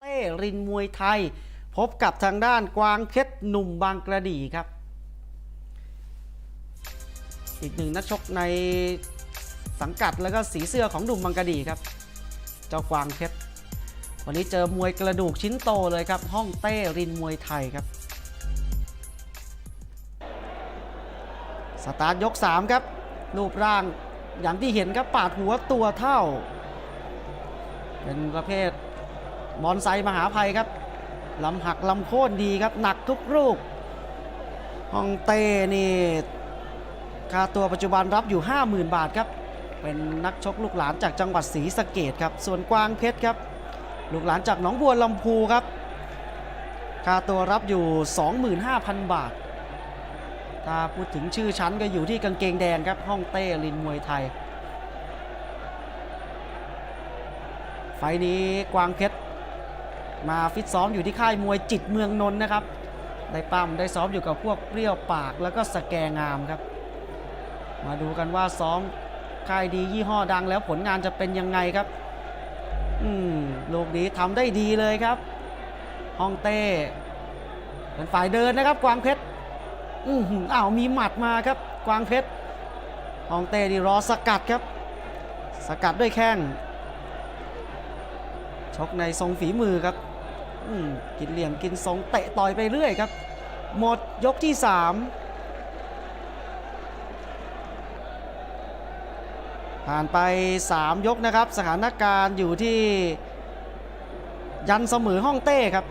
เต้รินมวยไทย พบกับทางด้านกวางเพชรหนุ่มบางกระดีครับ อีกหนึ่งนักชกในสังกัดแล้วก็สีเสื้อของหนุ่มบางกระดีครับ เจ้ากวางเพชรวันนี้เจอมวยกระดูกชิ้นโตเลยครับ ห้องเต้รินมวยไทยครับ สตาร์ทยก 3 ครับ รูปร่างอย่างที่เห็นครับปาดหัวตัวเท่า เป็นประเภท บอลไซมหาภัยครับลำหักลำโค่นดีครับ หนักทุกรูปฮองเต้นี่ค่าตัวปัจจุบันรับอยู่ 50,000 บาทครับ เป็นนักชกลูกหลานจากจังหวัดศรีสะเกดครับ ส่วนกวางเพชรครับ ลูกหลานจากหนองบัวลำพูครับ ค่าตัวรับอยู่ 25,000 บาท ถ้าพูดถึงชื่อชั้นก็อยู่ที่กางเกงแดงครับห้องเต้ลินมวยไทย ไฟล์นี้กวางเพชร มาฟิตซ้อมอยู่ที่ค่ายมวยจิตเมืองนนท์นะครับ ได้ปั้มได้ซ้อมอยู่กับพวกเปรี้ยวปากแล้วก็สแกงามครับ มาดูกันว่าซ้อมค่ายดียี่ห้อดังแล้วผลงานจะเป็นยังไงครับ อืมลูกนี้ทำได้ดีเลยครับฮองเต้เป็นฝ่ายเดินนะครับกวางเพชรอืออ้าวมีหมัดมาครับ กวางเพชรฮองเต้ดีรอสกัดครับ สกัดด้วยแข้งชกในทรงฝีมือครับ กินเหลี่ยมกินทรงเตะต่อยไปเรื่อยครับ หมดยกที่ 3 ผ่านไป 3 ยกนะครับ สถานการณ์อยู่ที่ยันเสมอห้องเต้ครับ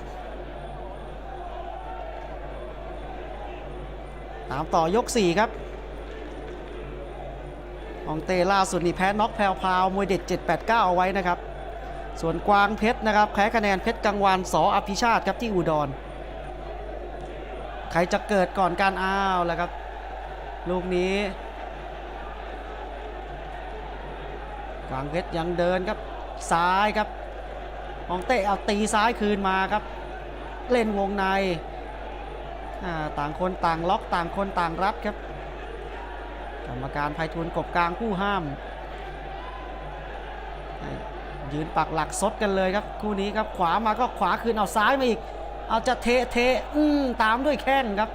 ตามต่อยก 4 ครับฮองเต้ล่าสุดนี่แพ้น็อกแพรวพาวมวยเด็ด 789 เอาไว้นะครับ ส่วนกวางเพชรนะครับแพ้คะแนนเพชรกังวานสออภิชาติครับที่อุดร ใครจะเกิดก่อนการอ้าวแล้วครับ ลูกนี้ กวางเพชรยังเดินครับซ้ายครับฮองเต้เอาตีซ้ายคืนมาครับ เล่นวงในต่างคนต่างล็อกต่างคนต่างรับครับ กรรมการไพฑูรกบกลางผู้ห้าม ยืนปักหลักซดกันเลยครับคู่นี้ครับขวามาก็ขวาคืนเอาซ้ายมาอีก เอาจะเทเทอืมตามด้วยแข้งครับ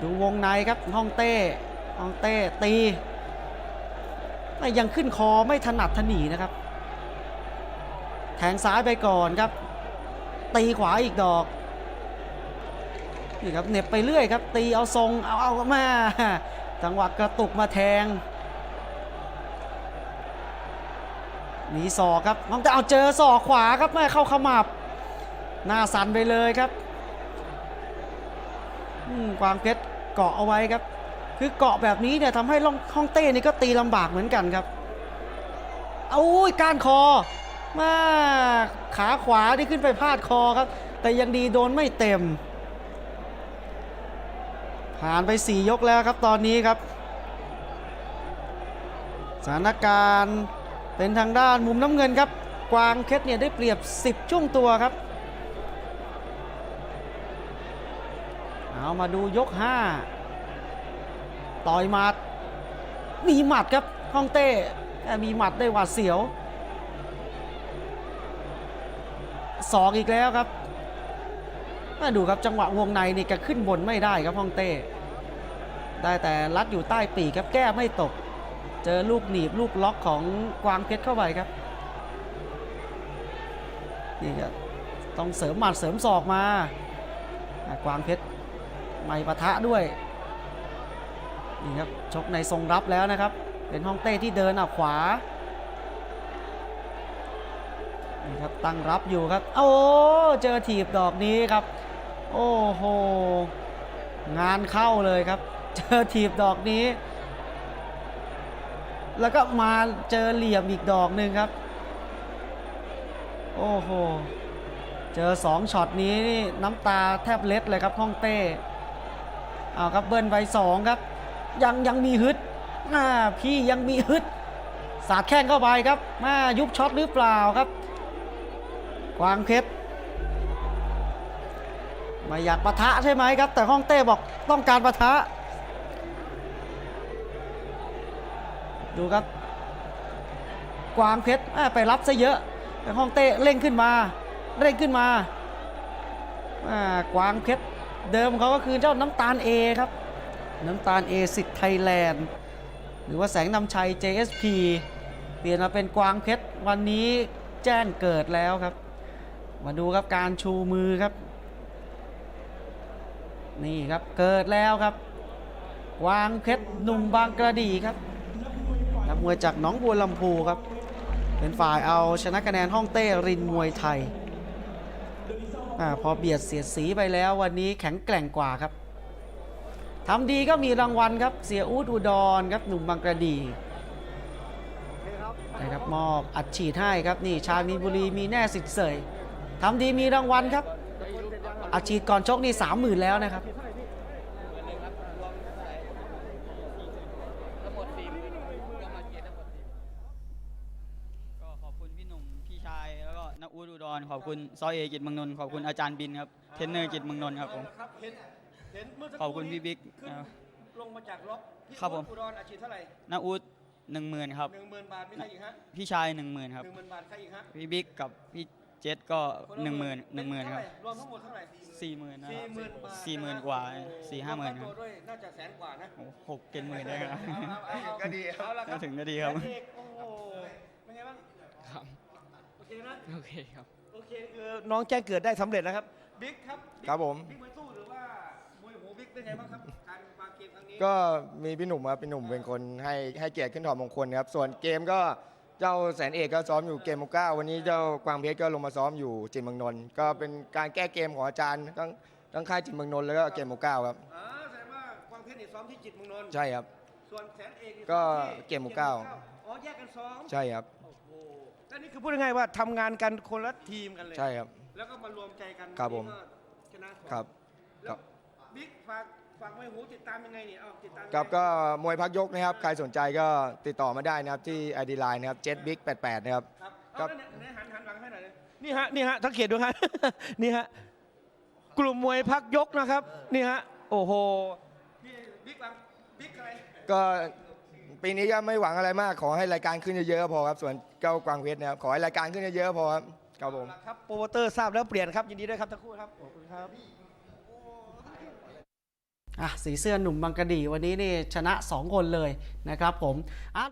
ดูวงในครับห้องเต้ห้องเต้ตีแต่ยังขึ้นคอไม่ถนัดถนีนะครับ แทงซ้ายไปก่อนครับ ตีขวาอีกดอกนี่ครับเหน็บไปเรื่อยครับ ตีเอาทรงเอาเอามาจังหวะกระตุกมาแทง หนีศอกครับน้องแต่เอาเจอศอกขวาครับแม่เข้าขมับ หน้าสั่นไปเลยครับกวางเพชรเกาะเอาไว้ครับ คือเกาะแบบนี้เนี่ยทำให้ล่องห้องเต้นี่ก็ตีลำบากเหมือนกันครับเอาอุ้ยก้านคอมาขาขวาที่ขึ้นไปพาดคอครับ แต่ยังดีโดนไม่เต็ม ผ่านไป 4 ยกแล้วครับตอนนี้ครับ สถานการณ์ เป็นทางด้านมุมน้ำเงินครับ กวางเพชรเนี่ยได้เปรียบ 10 ช่วงตัวครับ เอามาดูยก 5 ต่อยหมัด มีหมัดครับฮ่องเต้แต่มีหมัดได้หวาดเสียวสองอีกแล้วครับมาดูครับจังหวะวงในนี่แกขึ้นบนไม่ได้ครับฮ่องเต้ ได้แต่รัดอยู่ใต้ปีกครับแก้ไม่ตก เจอลูกหนีบลูกล็อกของกวางเพชรเข้าไปครับนี่ครับต้องเสริมหมัดเสริมศอกมากวางเพชรไม่ปะทะด้วยนี่ครับชกในทรงรับแล้วนะครับ เป็นห้องเต้ที่เดินอะขวานี่ครับตั้งรับอยู่ครับ โอ้เจอถีบดอกนี้ครับ โอ้โหงานเข้าเลยครับ เจอถีบดอกนี้ แล้วก็มาเจอเหลี่ยมอีกดอกหนึ่งครับ โอ้โห เจอสองช็อตนี้นี่น้ำตาแทบเล็ดเลยครับห้องเต้เอาครับเบิ้ลไปสองครับ ยังยังมีฮึดอ่าพี่ยังมีฮึด สาดแข้งเข้าไปครับมายุบช็อตหรือเปล่าครับกวางเพชรไม่อยากปะทะใช่ไหมครับ แต่ห้องเต้บอกต้องการปะทะ ดูครับ กวางเพชรไปรับซะเยอะห้องเต้เร่งขึ้นมาเร่งขึ้นมาากวางเพชรเดิมเขาก็คือเจ้าน้ำตาล A ครับ น้ำตาล A สิทธิ์ไทยแลนด์ หรือว่าแสงนำชัย JSP เปลี่ยนมาเป็นกวางเพชรวันนี้แจ้งเกิดแล้วครับ มาดูครับการชูมือครับ นี่ครับเกิดแล้วครับ กวางเพชรหนุ่มบางกระดีครับ มวยจากหนองบัวลำพูครับ เป็นฝ่ายเอาชนะคะแนนห้องเต้รินมวยไทยอาพอเบียดเสียดสีไปแล้ววันนี้แข็งแกร่งกว่าครับทำดีก็มีรางวัลครับ เสียอูดอุดรครับหนุ่มบางกระดีนะครับมอบอัดฉีดให้ครับนี่ชาญมีบุรีมีแน่สิทธิ์เสยทำดีมีรางวัลครับอัดฉีดก่อนชกนี่สามหมื่นแล้วนะครับ ทั้งหมดสี่หมื่นก็มาเกียรติทั้งหมดสี่ ก็ขอบคุณพี่หนุ่ม พี่ชาย แล้วก็นัก อูดอุดรขอบคุณซอเอกิจเมืองนนท์ขอบคุณอาจารย์บินครับเทรนเนอร์กิจเมืองนนท์ครับผมครับเห็นเห็นเมื่อสักขอบคุณพี่บิ๊กขึ้นนะครับ ลงมาจากล็อกพี่ครับผม อุดรอาชีพเท่าไหร่นักอูดหนึ่งหมื่นครับ หนึ่งหมื่นบาทมีใครอีกฮะพี่ชายหนึ่งหมื่นครับ หนึ่งหมื่นบาทใครอีกฮะพี่บิ๊กกับพี่เจษก็คละหนึ่งหมื่นหนึ่งหมื่นครับรวมทั้งหมดเท่าไหร่สี่หมื่นนะสี่หมื่นบาทสี่หมื่นกว่าสี่ห้าหมื่นคตัรับด้วยน่าจะแสนกว่านะโอ้หกเจ็ดหมื่นได้ครับก็ดีเอาละครับถึงก็ดีครับแสนเอกโอ้โหเป็นไงบ้าง ครับ โอ เคนะ โอเคครับ โอเคคือน้องแจ้งเกิดได้สำเร็จนะครับ บิ๊กครับบิ๊กครับผม บิ๊กมวยสู้หรือว่ามวยหูบิ๊กเป็นไงบ้างครับ การวางเกมครั้งนี้ก็มีพี่หนุ่มครับพี่หนุ่มเป็นคนให้ให้เกียรติขึ้นถอดมงคลครับ ส่วนเกมก็เจ้าแสนเอกก็ซ้อมอยู่เกมโมก้าวันนี้เจ้ากวางเพชรก็ลงมาซ้อมอยู่จิตรเมืองนนท์ก็เป็นการแก้เกมของอาจารย์ทั้งทั้งค่ายจิตรเมืองนนท์แล้วก็เกมโมก้าครับอ่าแสดงว่ากวางเพชรนี่ซ้อมที่จิตรเมืองนนท์ใช่ครับ ส่วนแสนเอกนี่ก็ซ้อที่เกมหมู่เก้า อ๋อแยกกันซ้อม ใช่ครับ โอ้โหแล้วนี่คือพูดง่ายๆว่าทำงานกันคนละทีมกันเลยใช่ครับ แล้วก็มารวมใจกันครับผม วันนี้ก็ชนะครับแล้วบิ๊กฝากฝากมวยหูติดตามยังไงเนี่ยเอาติดตามยังไงกับก็มวยพักยกนะครับ ใครสนใจก็ติดต่อมาได้นะครับ ที่ไอดีไลน์นะครับเจ็ดบิ๊กแปดแปดนะครับ ครับครัเอาบแล้วเนี่ยไหนหันหันหลังให้หน่อยเลยนี่ฮะนี่ฮะสังเกตดูฮะ นี่ฮะกลุ่มมวยพักยกนะครับ นี่ฮะโอ้โหนี่บิ๊กบังบิ๊กอะไรก็ ปีนี้ก็ไม่หวังอะไรมากขอให้รายการขึ้นเยอะๆก็พอครับส่วนเจ้ากวางเพชรนะครับขอให้รายการขึ้นเยอะๆก็พอครับครับผมเอาละครับโปรโมเตอร์ทราบแล้วเปลี่ยนครับยินดีด้วยครับทั้งคู่ครับขอบคุณครับ อะสีเสื้อหนุ่มบางกระดีวันนี้นี่ชนะ 2 คนเลยนะครับผมอะ